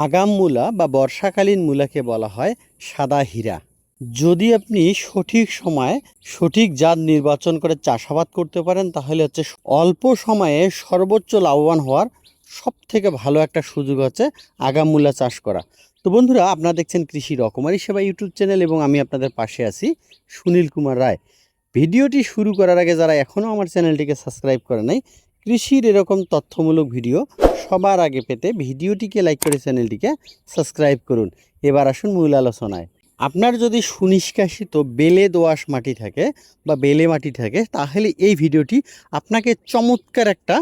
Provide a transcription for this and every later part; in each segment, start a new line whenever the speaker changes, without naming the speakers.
আগাম মূলা বা বর্ষাকালীন মূলাকে বলা হয় সাদা হীরা। যদি আপনি সঠিক সময়ে সঠিক জাত নির্বাচন করে চাষাবাদ করতে পারেন, তাহলে হচ্ছে অল্প সময়ে সর্বোচ্চ লাভবান হওয়ার সব থেকে ভালো একটা সুযোগ হচ্ছে আগাম মূলা চাষ করা। তো বন্ধুরা, আপনারা দেখছেন কৃষি রকমারি সেবা ইউটিউব চ্যানেল এবং আমি আপনাদের পাশে আছি সুনীল কুমার রায়। ভিডিওটি শুরু করার আগে যারা এখনও আমার চ্যানেলটিকে সাবস্ক্রাইব করে নাই, কৃষির এরকম তথ্যমূলক ভিডিও সবার আগে পেতে ভিডিওটিকে লাইক করে চ্যানেলটিকে সাবস্ক্রাইব করুন। এবার আসুন মূল আলোচনায়। আপনার যদি সুনিষ্কাশিত বেলে দোআঁশ মাটি থাকে বা বেলে মাটি থাকে, তাহলে এই ভিডিওটি আপনাকে চমৎকার একটা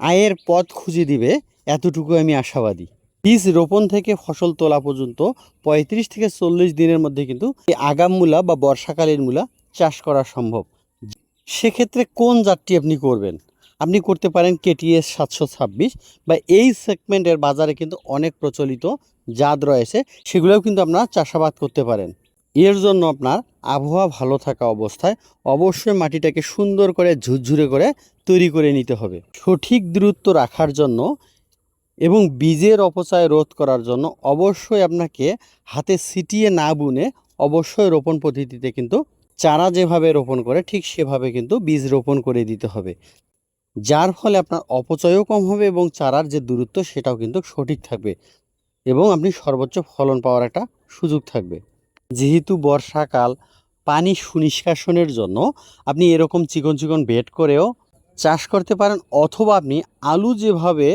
আয়ের পথ খুঁজে দিবে। এতটুকু আমি আশাবাদী। বীজ রোপণ থেকে ফসল তোলা পর্যন্ত পঁয়ত্রিশ থেকে চল্লিশ দিনের মধ্যে কিন্তু আগাম মূলা বা বর্ষাকালীন মূলা চাষ করা সম্ভব। সেক্ষেত্রে কোন জাতটি আপনি করবেন? আপনি করতে পারেন কেটিএস সাতশো ছাব্বিশ বা এই সেগমেন্টের বাজারে কিন্তু অনেক প্রচলিত জাত রয়েছে, সেগুলোও কিন্তু আপনারা চাষাবাদ করতে পারেন। এর জন্য আপনার আবহাওয়া ভালো থাকা অবস্থায় অবশ্যই মাটিটাকে সুন্দর করে ঝুরঝুরে করে তৈরি করে নিতে হবে। সঠিক দূরত্ব রাখার জন্য এবং বীজের অপচয় রোধ করার জন্য অবশ্যই আপনাকে হাতে ছিটিয়ে না বুনে অবশ্যই রোপণ পদ্ধতিতে কিন্তু চারা যেভাবে রোপণ করে ঠিক সেভাবে কিন্তু বীজ রোপণ করে দিতে হবে। যার ফলে আপনার অপচয়ও কম হবে এবং চারার যে দূরত্ব সেটাও কিন্তু সঠিক থাকবে এবং আপনি সর্বোচ্চ ফলন পাওয়ার একটা সুযোগ থাকবে। যেহেতু বর্ষাকাল, পানি সুনিষ্কাশনের জন্য আপনি এরকম চিকন চিকন বেড করেও চাষ করতে পারেন অথবা আপনি আলু যেভাবে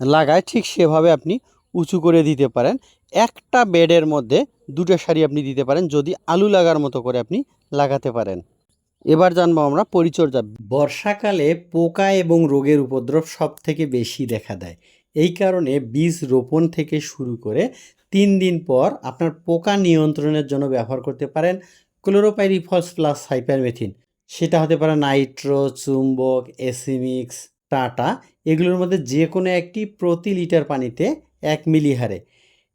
লাগায় ঠিক সেভাবে আপনি উঁচু করে দিতে পারেন। একটা বেডের মধ্যে দুটো সারি আপনি দিতে পারেন যদি আলু লাগার মতো করে আপনি লাগাতে পারেন। এবার জানব আমরা পরিচর্যা। বর্ষাকালে পোকা এবং রোগের উপদ্রব সব থেকে বেশি দেখা দেয়। এই কারণে বীজ রোপণ থেকে শুরু করে তিন দিন পর আপনার পোকা নিয়ন্ত্রণের জন্য ব্যবহার করতে পারেন ক্লোরোপাইরিফস প্লাস সাইপারমেথিন সেটা হতে পারে নাইট্রো, চুম্বক, এসিমিক্স, টাটা, এগুলোর মধ্যে যে কোনো একটি প্রতি লিটার পানিতে এক মিলি হারে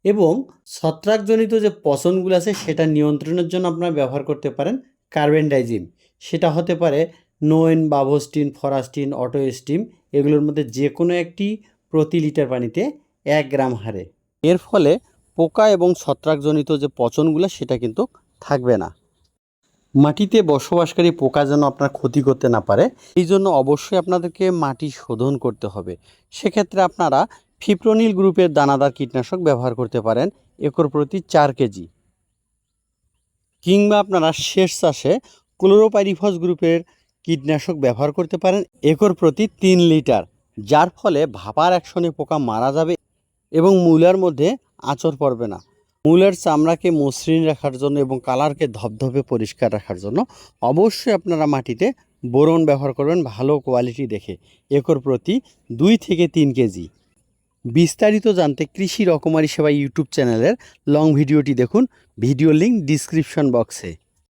এবং ছত্রাকজনিত যে পচনগুলো আছে সেটা নিয়ন্ত্রণের জন্য আপনারা ব্যবহার করতে পারেন কার্বেন্ডাইজিম। সেটা হতে পারে নোয়েন, বাভোস্টিন, ফরাস্টিন অটো স্টিম এগুলোর মধ্যে যে কোনো একটি প্রতি লিটার পানিতে এক গ্রাম হারে। এর ফলে পোকা এবং ছত্রাকজনিত যে পচনগুলো, সেটা কিন্তু থাকবে না। মাটিতে বসবাসকারী পোকা যেন আপনার ক্ষতি করতে না পারে, এই জন্য অবশ্যই আপনাদেরকে মাটি শোধন করতে হবে। সেক্ষেত্রে আপনারা ফিপ্রোনিল গ্রুপের দানাদার কীটনাশক ব্যবহার করতে পারেন, একর প্রতি চার কেজি। কিংবা আপনারা শেষ চাষে ক্লোরোপাইরিফস গ্রুপের কীটনাশক ব্যবহার করতে পারেন একর প্রতি তিন লিটার, যার ফলে ভাপার অ্যাকশনে পোকা মারা যাবে এবং মূলার মধ্যে আঁচড় পড়বে না। মূলার চামড়াকে মসৃণ রাখার জন্য এবং কালারকে ধপধপে পরিষ্কার রাখার জন্য অবশ্যই আপনারা মাটিতে বোরন ব্যবহার করবেন ভালো কোয়ালিটি দেখে, একর প্রতি দুই থেকে তিন কেজি। বিস্তারিত জানতে কৃষি রকমারি সেবা ইউটিউব চ্যানেলের লং ভিডিওটি দেখুন, ভিডিও লিঙ্ক ডিসক্রিপশন বক্সে।